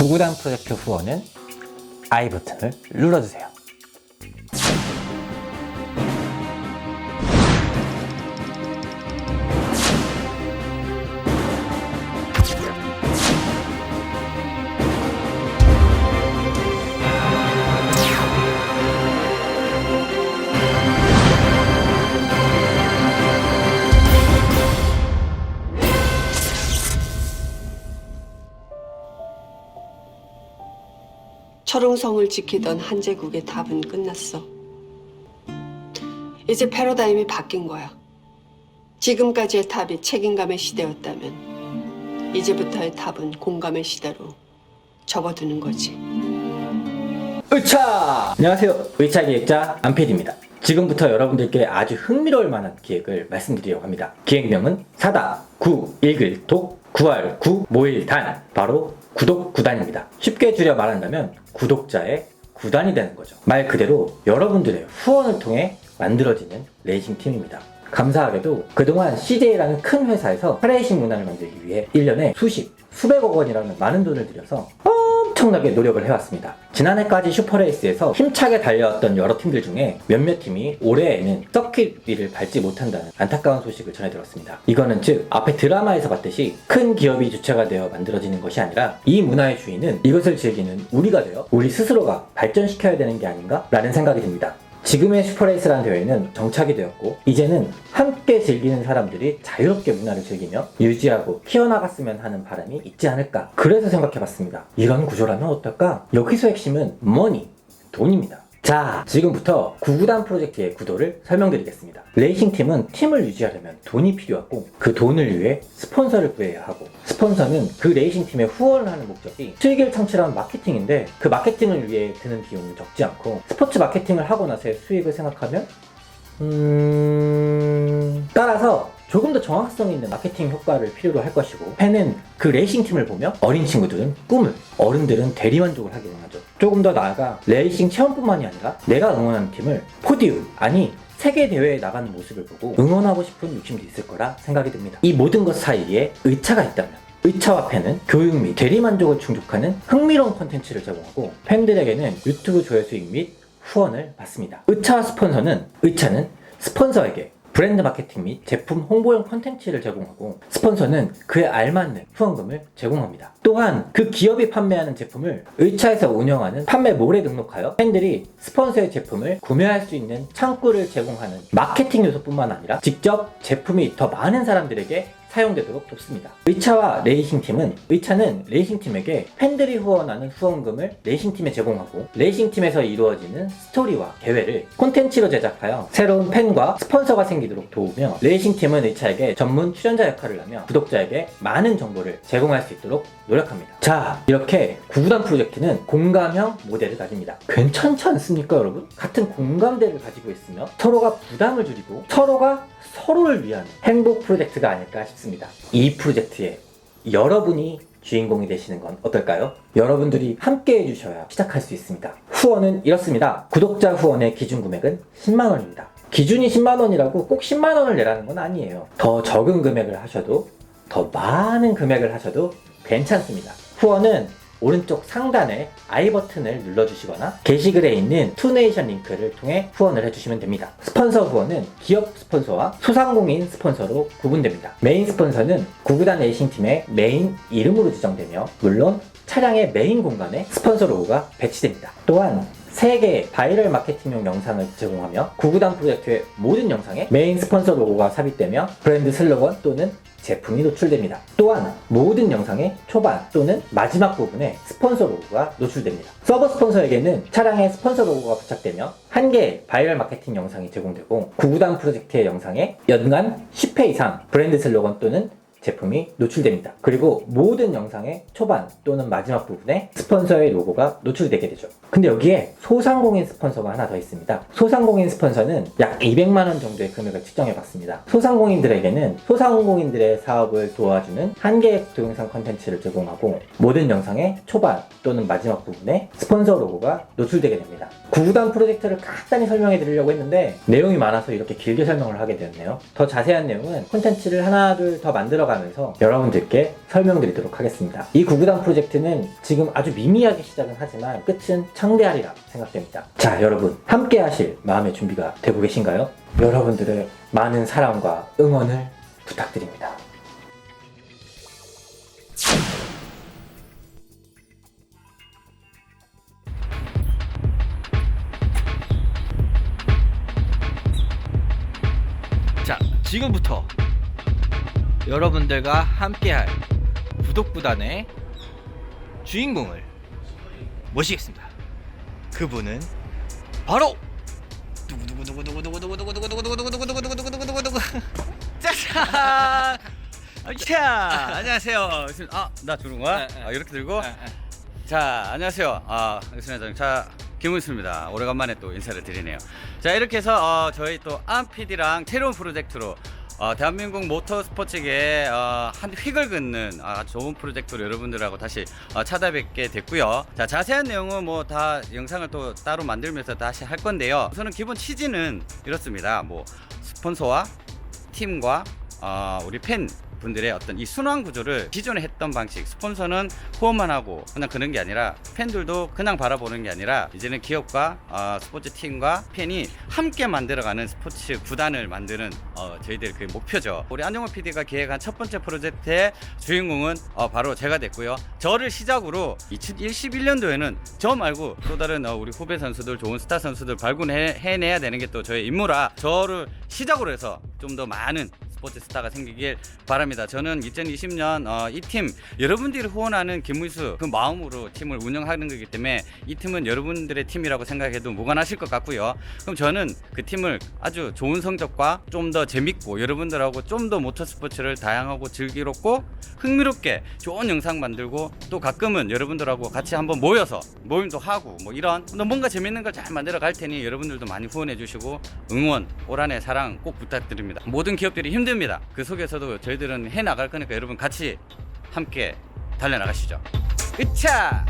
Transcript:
구구단 프로젝트 후원은 I 버튼을 눌러주세요. 철옹성을 지키던 한제국의 답은 끝났어. 이제 패러다임이 바뀐 거야. 지금까지의 탑이 책임감의 시대였다면 이제부터의 탑은 공감의 시대로 접어드는 거지. 으차! 안녕하세요. 의차 기획자 안PD입니다. 지금부터 여러분들께 아주 흥미로울 만한 기획을 말씀드리려고 합니다. 기획명은 사다, 구, 읽을, 독, 구할, 구, 모일, 단. 바로 구독 구단입니다. 쉽게 줄여 말한다면 구독자의 구단이 되는 거죠. 말 그대로 여러분들의 후원을 통해 만들어지는 레이싱 팀입니다. 감사하게도 그동안 CJ라는 큰 회사에서 카레이싱 문화를 만들기 위해 1년에 수십, 수백억 원이라는 많은 돈을 들여서 엄청나게 노력을 해왔습니다. 지난해까지 슈퍼레이스에서 힘차게 달려왔던 여러 팀들 중에 몇몇 팀이 올해에는 서킷 위를 밟지 못한다는 안타까운 소식을 전해들었습니다. 이거는 즉 앞에 드라마에서 봤듯이 큰 기업이 주체가 되어 만들어지는 것이 아니라 이 문화의 주인은 이것을 즐기는 우리가 되어 우리 스스로가 발전시켜야 되는 게 아닌가? 라는 생각이 듭니다. 지금의 슈퍼레이스라는 대회는 정착이 되었고 이제는 함께 즐기는 사람들이 자유롭게 문화를 즐기며 유지하고 키워나갔으면 하는 바람이 있지 않을까. 그래서 생각해봤습니다. 이런 구조라면 어떨까? 여기서 핵심은 머니, 돈입니다. 자 지금부터 구구단 프로젝트의 구도를 설명드리겠습니다. 레이싱팀은 팀을 유지하려면 돈이 필요하고 그 돈을 위해 스폰서를 구해야 하고 스폰서는 그 레이싱 팀에 후원을 하는 목적이 수익을 창출하는 마케팅인데 그 마케팅을 위해 드는 비용은 적지 않고 스포츠 마케팅을 하고 나서의 수익을 생각하면 음... 따라서 조금 더 정확성 있는 마케팅 효과를 필요로 할 것이고 팬은 그 레이싱 팀을 보며 어린 친구들은 꿈을 어른들은 대리만족을 하기 원하죠. 조금 더 나아가 레이싱 체험뿐만이 아니라 내가 응원하는 팀을 포디움 아니 세계 대회에 나가는 모습을 보고 응원하고 싶은 욕심도 있을 거라 생각이 듭니다. 이 모든 것 사이에 의차가 있다면 팬은 교육 및 대리만족을 충족하는 흥미로운 콘텐츠를 제공하고 팬들에게는 유튜브 조회 수익 및 후원을 받습니다. 의차와 스폰서는 의차는 스폰서에게 브랜드 마케팅 및 제품 홍보용 콘텐츠를 제공하고 스폰서는 그에 알맞는 후원금을 제공합니다. 또한 그 기업이 판매하는 제품을 의차에서 운영하는 판매몰에 등록하여 팬들이 스폰서의 제품을 구매할 수 있는 창구를 제공하는 마케팅 요소뿐만 아니라 직접 제품이 더 많은 사람들에게 사용되도록 돕습니다. 의차와 레이싱팀은 의차는 레이싱팀에게 팬들이 후원하는 후원금을 레이싱팀에 제공하고 레이싱팀에서 이루어지는 스토리와 계획을 콘텐츠로 제작하여 새로운 팬과 스폰서가 생기도록 도우며 레이싱팀은 의차에게 전문 출연자 역할을 하며 구독자에게 많은 정보를 제공할 수 있도록 노력합니다. 자, 이렇게 구구단 프로젝트는 공감형 모델을 가집니다. 괜찮지 않습니까, 여러분? 같은 공감대를 가지고 있으며 서로가 부담을 줄이고 서로가 서로를 위한 행복 프로젝트가 아닐까 싶습니다. 이 프로젝트에 여러분이 주인공이 되시는 건 어떨까요? 여러분들이 함께 해주셔야 시작할 수 있습니다. 후원은 이렇습니다. 구독자 후원의 기준 금액은 10만원입니다. 기준이 10만원이라고 꼭 10만원을 내라는 건 아니에요. 더 적은 금액을 하셔도 더 많은 금액을 하셔도 괜찮습니다. 후원은 오른쪽 상단에 I 버튼을 눌러주시거나 게시글에 있는 투네이션 링크를 통해 후원을 해주시면 됩니다. 스폰서 후원은 기업 스폰서와 소상공인 스폰서로 구분됩니다. 메인 스폰서는 구구단 레이싱팀의 메인 이름으로 지정되며 물론 차량의 메인 공간에 스폰서 로고가 배치됩니다. 또한 3개의 바이럴 마케팅용 영상을 제공하며 구구단 프로젝트의 모든 영상에 메인 스폰서 로고가 삽입되며 브랜드 슬로건 또는 제품이 노출됩니다. 또한 모든 영상의 초반 또는 마지막 부분에 스폰서 로고가 노출됩니다. 서버 스폰서에게는 차량에 스폰서 로고가 부착되며 한 개의 바이럴 마케팅 영상이 제공되고 구구단 프로젝트의 영상에 연간 10회 이상 브랜드 슬로건 또는 제품이 노출됩니다. 그리고 모든 영상의 초반 또는 마지막 부분에 스폰서의 로고가 노출되게 되죠. 근데 여기에 소상공인 스폰서가 하나 더 있습니다. 소상공인 스폰서는 약 200만원 정도의 금액을 측정해 봤습니다. 소상공인들에게는 소상공인들의 사업을 도와주는 한 개의 동영상 컨텐츠를 제공하고 모든 영상의 초반 또는 마지막 부분에 스폰서 로고가 노출되게 됩니다. 구구단 프로젝트를 간단히 설명해 드리려고 했는데 내용이 많아서 이렇게 길게 설명을 하게 되었네요. 더 자세한 내용은 콘텐츠를 하나 둘 더 만들어 이어가면서 여러분들께 설명드리도록 하겠습니다. 이 구구단 프로젝트는 지금 아주 미미하게 시작은 하지만 끝은 창대하리라 생각됩니다. 자, 여러분 함께 하실 마음의 준비가 되고 계신가요? 여러분들의 많은 사랑과 응원을 부탁드립니다. 자, 지금부터 여러분들과 함께할 구독구단의 주인공을 모시겠습니다. 그분은 바로 짜잔! 자, 안녕하세요. 아, 나 들은 거야? 아, 이렇게 들고. 자, 안녕하세요. 아, 유순회장님. 자, 김문수입니다. 오래간만에 또 인사를 드리네요. 자, 이렇게 해서 어, 저희 또 암PD랑 새로운 프로젝트로 어, 대한민국 모터스포츠계에 어, 한 획을 긋는 아, 좋은 프로젝트로 여러분들하고 다시 어, 찾아뵙게 됐고요. 자, 자세한 내용은 뭐 다 영상을 또 따로 만들면서 다시 할 건데요. 우선은 기본 취지는 이렇습니다. 뭐 스폰서와 팀과 어, 우리 팬 분들의 어떤 이 순환 구조를 기존에 했던 방식 스폰서는 후원만 하고 그냥 그런 게 아니라 팬들도 그냥 바라보는 게 아니라 이제는 기업과 어, 스포츠 팀과 팬이 함께 만들어가는 스포츠 구단을 만드는 어, 저희들 그 목표죠. 우리 안정호 PD가 기획한 첫 번째 프로젝트의 주인공은 어, 바로 제가 됐고요. 저를 시작으로 2021년도에는 저 말고 또 다른 어, 우리 후배 선수들 좋은 스타 선수들 발굴해내야 되는 게 또 저의 임무라 저를 시작으로 해서 좀 더 많은 스포츠 스타가 생기길 바랍니다. 저는 2020년 어, 이팀 여러분들이 후원하는 김무수 그 마음으로 팀을 운영하는 거기 때문에 이 팀은 여러분들의 팀이라고 생각해도 무관하실 것 같고요. 그럼 저는 그 팀을 아주 좋은 성적과 좀 더 재밌고 여러분들하고 좀 더 모터 스포츠를 다양하고 즐기롭고 흥미롭게 좋은 영상 만들고 또 가끔은 여러분들하고 같이 한번 모여서 모임도 하고 뭐 이런 또 뭔가 재밌는 걸 잘 만들어 갈 테니 여러분들도 많이 후원해 주시고 응원 올 한해 사랑 꼭 부탁드립니다. 모든 기업들이 힘듭니다. 그 속에서도 저희들은 해 나갈 거니까 여러분 같이 함께 달려 나가시죠. 으차!